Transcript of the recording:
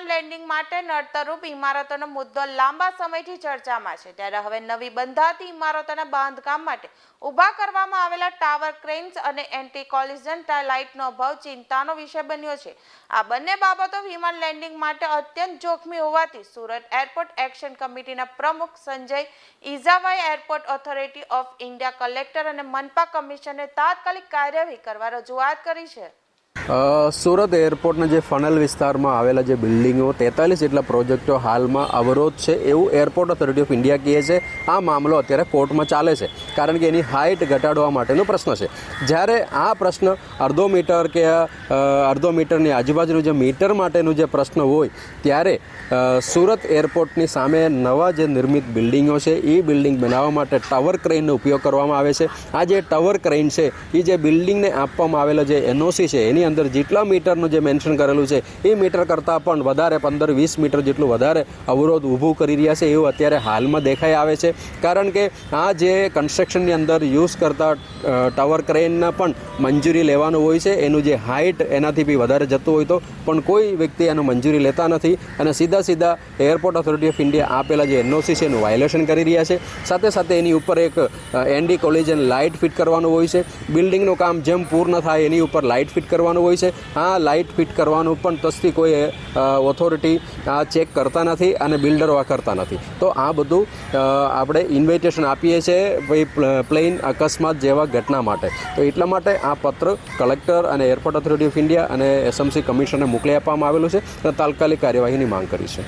માટે નડતરરૂપ ઇમારતોનો મુદ્દો લાંબા સમયથી ચર્ચામાં છે. ત્યારે હવે નવી બંધાતી ઇમારતોના બાંધકામ માટે ઊભા કરવામાં આવેલા ટાવર ક્રેન્સ અને એન્ટી કોલિઝન લાઇટનો અભાવ ચિંતાનો વિષય બન્યો છે. આ બંને બાબતો વિમાન લેન્ડિંગ માટે અત્યંત જોખમી હોવાથી સુરત એરપોર્ટ એક્શન કમિટીના પ્રમુખ Sanjay ઇઝાવાએ airport authority of India collector અને મનપા કમિશને તાત્કાલિક કાર્યવાહી કરવા રજૂઆત કરી છે. સુરત એરપોર્ટના જે ફનલ વિસ્તારમાં આવેલા જે બિલ્ડિંગો, તેતાલીસ જેટલા પ્રોજેક્ટો હાલમાં અવરોધ છે એવું એરપોર્ટ ઓથોરિટી ઓફ ઇન્ડિયા કહે છે. આ મામલો અત્યારે કોર્ટમાં ચાલે છે, કારણ કે એની હાઇટ ઘટાડવા માટેનો પ્રશ્ન છે. જ્યારે આ પ્રશ્ન અડધો મીટર કે અડધો મીટરની આજુબાજુનું જે મીટર માટેનું જે પ્રશ્ન હોય, ત્યારે સુરત એરપોર્ટની સામે નવા જે નિર્મિત બિલ્ડિંગો છે એ બિલ્ડિંગ બનાવવા માટે ટાવર ક્રેઇનનો ઉપયોગ કરવામાં આવે છે. આ જે ટાવર ક્રેઇન છે એ જે બિલ્ડિંગને આપવામાં આવેલો જે એનઓસી છે, એની અંદર જેટલા મીટરનું જે મેન્શન કરેલું છે, એ મીટર કરતાં પણ વધારે પંદર વીસ મીટર જેટલું વધારે અવરોધ ઊભું કરી રહ્યા છે એવું અત્યારે હાલમાં દેખાઈ આવે છે. કારણ કે આ જે કન્સ્ટ્રક્શનની અંદર યુઝ કરતા ટાવર ક્રેનના પણ મંજૂરી લેવાનું હોય છે. એનું જે હાઇટ એનાથી બી વધારે જતું હોય તો પણ કોઈ વ્યક્તિ એનું મંજૂરી લેતા નથી અને સીધા સીધા એરપોર્ટ ઓથોરિટી ઓફ ઇન્ડિયા આપેલા જે એનઓસી છે એનું વાયોલેશન કરી રહ્યા છે. સાથે સાથે એની ઉપર એક એન્ડી કોલિજન લાઇટ ફિટ કરવાનું હોય છે. બિલ્ડિંગનું કામ જેમ પૂર્ણ થાય એની ઉપર લાઇટ ફિટ કરવાનું હોય છે. આ લાઇટ ફિટ કરવાનું પણ તસ્તી કોઈ ઓથોરિટી આ ચેક કરતા નથી અને બિલ્ડરો આ કરતા નથી. તો આ બધું આપણે ઇન્વિટેશન આપીએ છીએ ભાઈ પ્લેન અકસ્માત જેવા ઘટના માટે. તો એટલા માટે આ પત્ર કલેક્ટર અને એરપોર્ટ ઓથોરિટી ઓફ ઇન્ડિયા અને એસએમસી કમિશનને મોકલી આપવામાં આવેલું છે. અને તાત્કાલિક કાર્યવાહીની માંગ કરી છે.